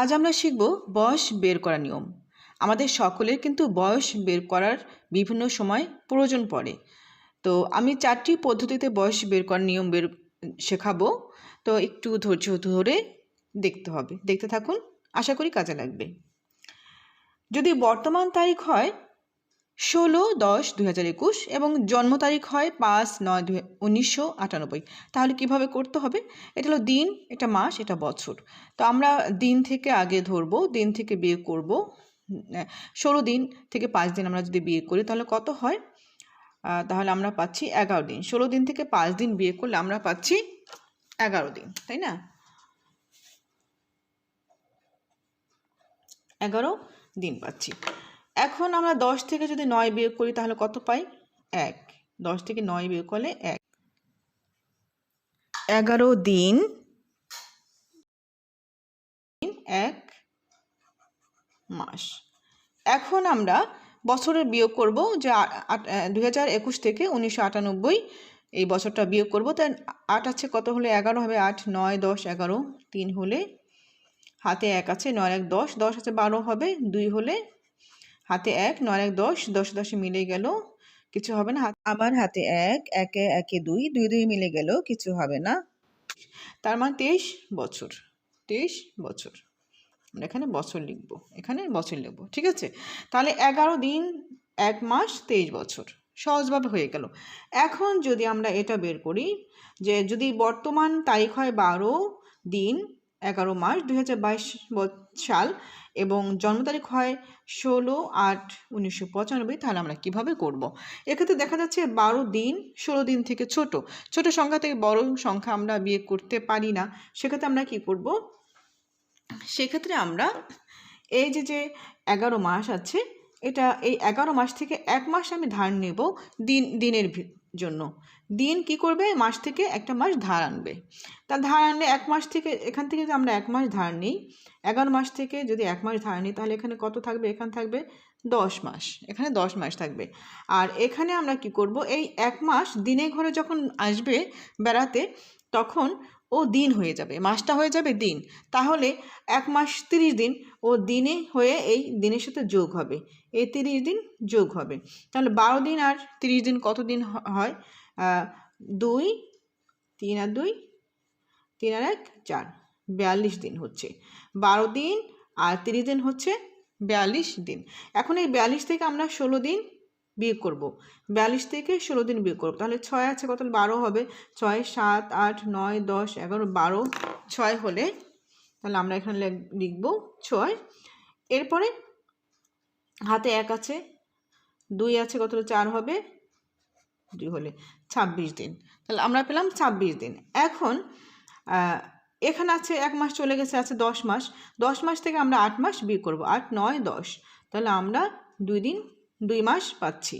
আজ আমরা শিখব বয়স বের করা নিয়ম। আমাদের সকলের কিন্তু বয়স বের করার বিভিন্ন সময় প্রয়োজন পড়ে। তো আমি চারটি পদ্ধতিতে বয়স বের করার নিয়ম বের শেখাবো। তো একটু ধৈর্য ধরে দেখতে হবে। দেখতে থাকুন। আশা করি কাজে লাগবে। যদি বর্তমান তারিখ হয় ষোলো দশ দুই হাজার একুশ এবং জন্ম তারিখ হয় পাঁচ নয় দুই উনিশশো আটানব্বই। তাহলে কীভাবে করতে হবে? এটা হলো দিন, এটা মাস, এটা বছর। তো আমরা দিন থেকে আগে ধরবো, দিন থেকে বিয়ে করব। ষোলো দিন থেকে পাঁচ দিন আমরা যদি বিয়ে করি, তাহলে কত হয়? তাহলে আমরা পাচ্ছি এগারো দিন। ষোলো দিন থেকে পাঁচ দিন বিয়ে করলে আমরা পাচ্ছি এগারো দিন, তাই না? এগারো দিন পাচ্ছি। এখন আমরা দশ থেকে যদি নয় বিয়োগ করি, তাহলে কত পাই? এক। দশ থেকে নয় বিয়োগ করলে এক। এগারো দিন। এক মাস। এখন আমরা বছরের বিয়োগ করব যে দুই হাজার একুশ থেকে উনিশশো আটানব্বই এই বছরটা বিয়োগ করব। তাই আট আছে, কত হলে এগারো হবে? আট, নয়, দশ, এগারো। তিন হলে হাতে এক আছে, নয় এক দশ। দশ আছে, বারো হবে। দুই হলে হাতে এক, নয় এক, দশ দশ, দশে মিলে গেল, কিছু হবে না। আবার হাতে এক, একে একে দুই দুই দুই মিলে গেল, কিছু হবে না। তার মানে তেইশ বছর তেইশ বছর। আমরা এখানে বছর লিখব, এখানে বছর লিখব, ঠিক আছে? তাহলে এগারো দিন, এক মাস, তেইশ বছর, সহজভাবে হয়ে গেল। এখন যদি আমরা এটা বের করি, যে যদি বর্তমান তারিখ হয় বারো দিন এগারো মাস দুই সাল এবং জন্ম তারিখ হয় ষোলো আট উনিশশো পঁচানব্বই। তাহলে আমরা কীভাবে করব। এক্ষেত্রে দেখা যাচ্ছে বারো দিন, ষোলো দিন থেকে ছোট। ছোট সংখ্যা থেকে বড় সংখ্যা আমরা বিয়ে করতে পারি না। সেক্ষেত্রে আমরা কি করব? সেক্ষেত্রে আমরা এই যে যে এগারো মাস আছে, এটা এই এগারো মাস থেকে এক মাস আমি ধার নেব দিন, দিনের জন্য। দিন কি করবে? মাস থেকে একটা মাস ধার আনবে। তা ধার আনলে এক মাস থেকে, এখান থেকে যদি আমরা এক মাস ধার নিই, এগারো মাস থেকে যদি এক মাস ধার নিই, তাহলে এখানে কত থাকবে? এখানে থাকবে দশ মাস। এখানে দশ মাস থাকবে। আর এখানে আমরা কি করব? এই এক মাস দিনে ঘরে যখন আসবে বেড়াতে, তখন ও দিন হয়ে যাবে, মাসটা হয়ে যাবে দিন। তাহলে এক মাস তিরিশ দিন ও দিনে হয়ে এই দিনের সাথে যোগ হবে। এই তিরিশ দিন যোগ হবে। তাহলে বারো দিন আর তিরিশ দিন কত দিন হয়? দুই, তিন আর দুই, তিন আর এক, চার। বিয়াল্লিশ দিন হচ্ছে। বারো দিন আর তিরিশ দিন হচ্ছে বিয়াল্লিশ দিন। এখন এই বিয়াল্লিশ থেকে আমরা ষোলো দিন বিয়োগ করব। বিয়াল্লিশ থেকে ষোলো দিন বিয়োগ করব। তাহলে ছয় আছে, কত বারো হবে। ছয়, সাত, আট, নয়, দশ, এগারো, বারো। ছয় হলে তাহলে আমরা এখানে লেখ- লিখব ছয়। এরপরে হাতে এক আছে, দুই আছে, কত চার হবে, দুই হলে ছাব্বিশ দিন। তাহলে আমরা পেলাম ছাব্বিশ দিন। এখন এখানে আছে এক মাস চলে গেছে, আছে দশ মাস। দশ মাস থেকে আমরা আট মাস বিয়ে করব। আট, নয়, দশ। তাহলে আমরা দুই দিন দুই মাস পাচ্ছি।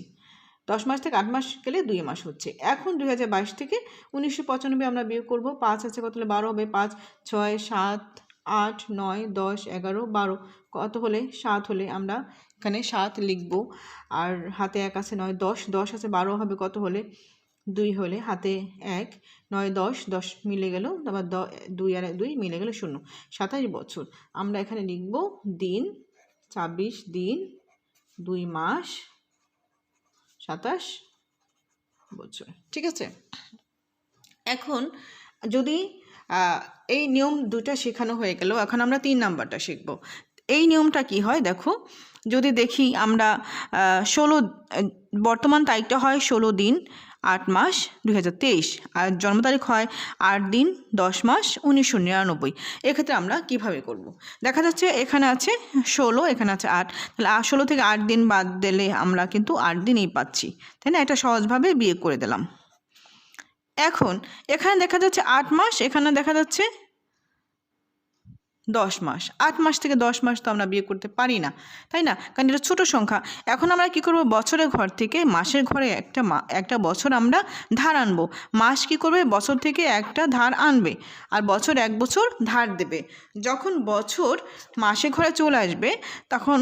দশ মাস থেকে আট মাস গেলে দুই মাস হচ্ছে। এখন দুই হাজার বাইশ থেকে উনিশশো পঁচানব্বই আমরা বিয়ে করব। পাঁচ আছে কত হলে বারো হবে? পাঁচ, ছয়, সাত, আট, নয়, দশ, এগারো, বারো। কত হলে? সাত হলে আমরা এখানে সাত লিখব। আর হাতে এক আছে নয়, দশ। দশ আছে বারো হবে কত হলে? দুই হলে হাতে এক, নয়, দশ। দশ মিলে গেল, তারপর দ, দুই আর দুই মিলে গেল শূন্য। সাতাশ বছর। আমরা এখানে লিখব দিন, ছাব্বিশ দিন দুই মাস, সাতাশ বছর, ঠিক আছে? এখন যদি এই নিয়ম দুটা শেখানো হয়ে গেল, এখন আমরা তিন নাম্বারটা শিখব। এই নিয়মটা কি হয় দেখো, যদি দেখি আমরা ষোলো, বর্তমান তারিখটা হয় ষোলো দিন আট মাস দুই হাজার তেইশ। আর জন্ম তারিখ হয় আট দিন দশ মাস উনিশশো নিরানব্বই। এক্ষেত্রে আমরা কীভাবে করব। দেখা যাচ্ছে এখানে আছে ষোলো, এখানে আছে আট। তাহলে ষোলো থেকে আট দিন বাদ দিলে আমরা কিন্তু আট দিনই পাচ্ছি। তাই না? এটা সহজভাবে বিয়ে করে দিলাম। এখন এখানে দেখা যাচ্ছে আট মাস, এখানে দেখা যাচ্ছে দশ মাস। আট মাস থেকে দশ মাস তো আমরা বিয়ে করতে পারি না, তাই না? কারণ এটা ছোটো সংখ্যা। এখন আমরা কি করব? বছরের ঘর থেকে মাসের ঘরে একটা একটা বছর আমরা ধার আনব। মাস কি করবে? বছর থেকে একটা ধার আনবে আর বছর এক বছর ধার দেবে। যখন বছর মাসে ঘরে চলে আসবে, তখন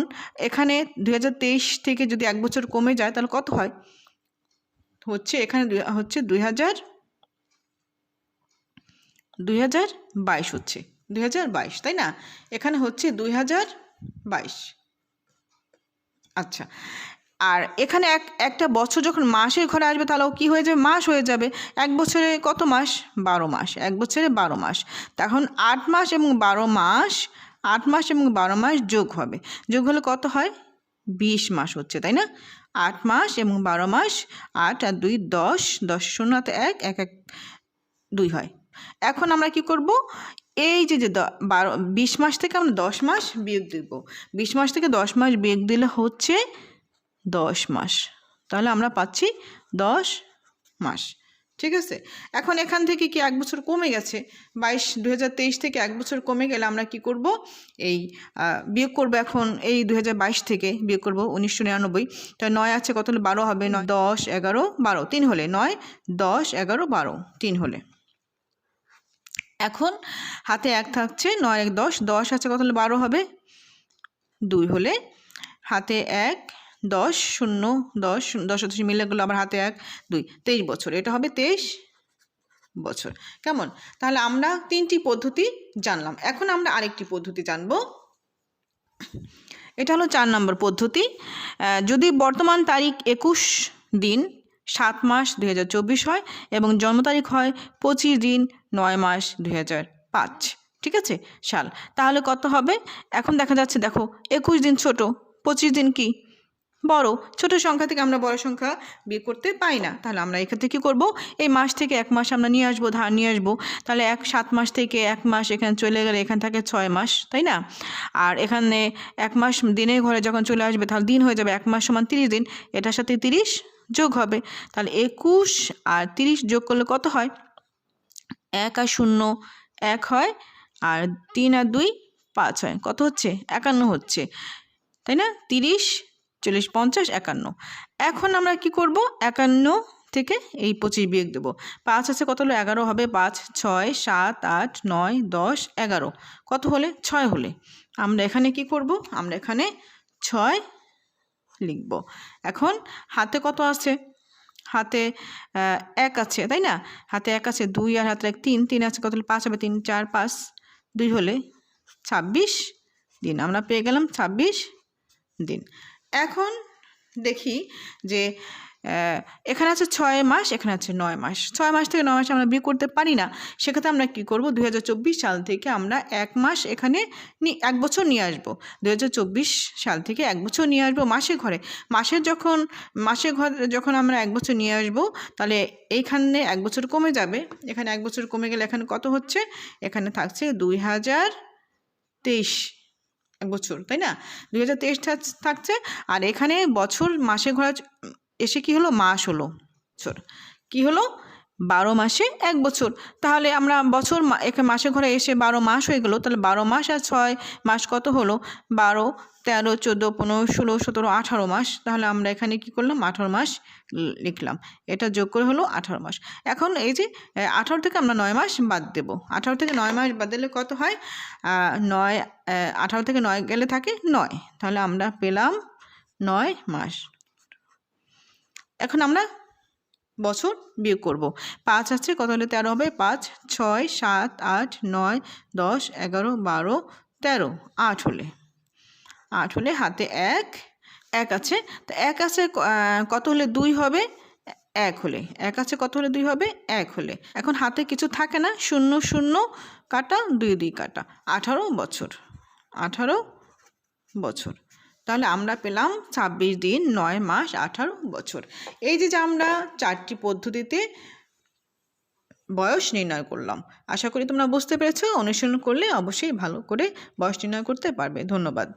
এখানে দু হাজার তেইশ থেকে যদি এক বছর কমে যায়, তাহলে কত হয়? হচ্ছে এখানে হচ্ছে দুই হাজার দুই হাজার বাইশ হচ্ছে। দুই হাজার বাইশ, তাই না? এখানে হচ্ছে দুই হাজার বাইশ। আচ্ছা আর এখানে এক, একটা বছর যখন মাসের ঘরে আসবে, তাহলেও কী হয়ে যাবে? মাস হয়ে যাবে। এক বছরে কত মাস? বারো মাস। এক বছরে বারো মাস। তখন আট মাস এবং বারো মাস, আট মাস এবং বারো মাস যোগ হবে। যোগ হলে কত হয়? বিশ মাস হচ্ছে, তাই না? আট মাস এবং বারো মাস, আট আর দুই দশ দশ শূন্য হাতে এক এক এক, দুই হয়। এখন আমরা কি করব? এই যে যে বারো, বিশ মাস থেকে আমরা দশ মাস বিয়োগ দিব। বিশ মাস থেকে দশ মাস বিয়োগ দিলে হচ্ছে দশ মাস। তাহলে আমরা পাচ্ছি দশ মাস। ঠিক আছে? এখন এখান থেকে কি এক বছর কমে গেছে? বাইশ দু থেকে এক বছর কমে গেলে আমরা কি করব? এই বিয়োগ করব এখন এই দু হাজার বাইশ থেকে বিয়োগ করব উনিশশো নিরানব্বই। তাই নয় আছে, কত হলে বারো হবে? নয়, দশ, এগারো, বারো। তিন হলে নয়, দশ, এগারো, বারো। তিন হলে। এখন হাতে এক থাকছে, নয়, এক, দশ দশ আছে কত হলে? বারো হবে। দুই হলে হাতে এক, দশ, শূন্য, দশ দশ দশ মিলে গেলো আবার হাতে এক, দুই। তেইশ বছর, এটা হবে তেইশ বছর। কেমন? তাহলে আমরা তিনটি পদ্ধতি জানলাম। এখন আমরা আরেকটি পদ্ধতি জানব। এটা হলো চার নম্বর পদ্ধতি। যদি বর্তমান তারিখ একুশ দিন সাত মাস দুই হাজার চব্বিশ হয় এবং জন্ম তারিখ হয় পঁচিশ দিন নয় মাস দুই হাজার পাঁচ। ঠিক আছে? সাল তাহলে কত হবে? এখন দেখা যাচ্ছে, দেখো, একুশ দিন ছোট, পঁচিশ দিন কি? বড়। ছোট সংখ্যা থেকে আমরা বড় সংখ্যা বিয়ে করতে পাই না। তাহলে আমরা এক্ষেত্রে কী করব? এই মাস থেকে এক মাস আমরা নিয়ে আসব, ধার নিয়ে আসব। তাহলে এক, সাত মাস থেকে এক মাস এখানে চলে গেলে এখান থেকে ছয় মাস, তাই না? আর এখানে এক মাস দিনের ঘরে যখন চলে আসবে, তাহলে দিন হয়ে যাবে এক মাস সমান তিরিশ দিন। এটার সাথে তিরিশ যোগ হবে। তাহলে একুশ আর তিরিশ যোগ করলে কত হয়? এক আর শূন্য এক হয় আর তিন আর দুই পাঁচ হয়। কত হচ্ছে? একান্ন হচ্ছে। তাই না? তিরিশ, চল্লিশ, পঞ্চাশ, একান্ন। এখন আমরা কি করব? একান্ন থেকে এই পঁচিশ বিয়োগ দেবো। পাঁচ আছে কত হলো? এগারো হবে। পাঁচ, ছয়, সাত, আট, নয়, দশ, এগারো। কত হলে? ছয় হলে। আমরা এখানে কি করব? আমরা এখানে ছয় লিখব। এখন হাতে কত আছে? হাতে এক আছে, তাই না? হাতে এক আছে দুই আর হাতে এক তিন তিন আছে কত পাঁচ হবে? তিন, চার, পাঁচ, দুই হলে ছাব্বিশ দিন। আমরা পেয়ে গেলাম ছাব্বিশ দিন। এখন দেখি যে এখানে আছে ছয় মাস, এখানে আছে নয় মাস। ছয় মাস থেকে নয় মাস আমরা বিয়ে করতে পারি না। সেক্ষেত্রে আমরা কী করব? দুই সাল থেকে আমরা এক মাস এখানে এক বছর নিয়ে আসব। দুই হাজার চব্বিশ সাল থেকে এক বছর নিয়ে আসব মাসে ঘরে। মাসের যখন, মাসে ঘর, যখন আমরা এক বছর নিয়ে আসব, তাহলে এইখানে এক বছর কমে যাবে। এখানে এক বছর কমে গেলে এখানে কত হচ্ছে? এখানে থাকছে দুই হাজার তেইশ। এক বছর, তাই না? দুই হাজার তেইশ থাকছে। আর এখানে বছর, মাসে ঘোরা এসে কি হলো? মাস হলো। বছর। কি হলো? বারো মাসে এক বছর। তাহলে আমরা বছর মা- মাসে ঘরে এসে বারো মাস হয়ে গেলো। তাহলে বারো মাস আর ছয় মাস কত হলো? বারো, তেরো, চোদ্দ, পনেরো, ষোলো, সতেরো, আঠারো মাস। তাহলে আমরা এখানে কি করলাম? আঠারো মাস লিখলাম। এটা যোগ করে হলো আঠারো মাস। এখন এই যে আঠারো থেকে আমরা নয় মাস বাদ দেবো। আঠারো থেকে নয় মাস বাদ দিলে কত হয়? নয় আঠারো থেকে নয় গেলে থাকে নয়। তাহলে আমরা পেলাম নয় মাস। এখন আমরা বছর বিয়োগ করব। পাঁচ আছে কত হলে তেরো হবে? পাঁচ, ছয়, সাত, আট, নয়, দশ, এগারো, বারো, তেরো। আট হলে। আট হলে হাতে এক এক আছে। তো এক আছে কত হলে দুই হবে? এক হলে। এক আছে, কত হলে দুই হবে? এক হলে। এখন হাতে কিছু থাকে না? শূন্য শূন্য কাটা, দুই দুই কাটা। আঠারো বছর। আঠারো বছর। তাহলে আমরা পেলাম ছাব্বিশ দিন, নয় মাস, আঠারো বছর। এই যে যে আমরা চারটি পদ্ধতিতে বয়স নির্ণয় করলাম, আশা করি তোমরা বুঝতে পেরেছ। অনুশীলন করলে অবশ্যই ভালো করে বয়স নির্ণয় করতে পারবে। ধন্যবাদ।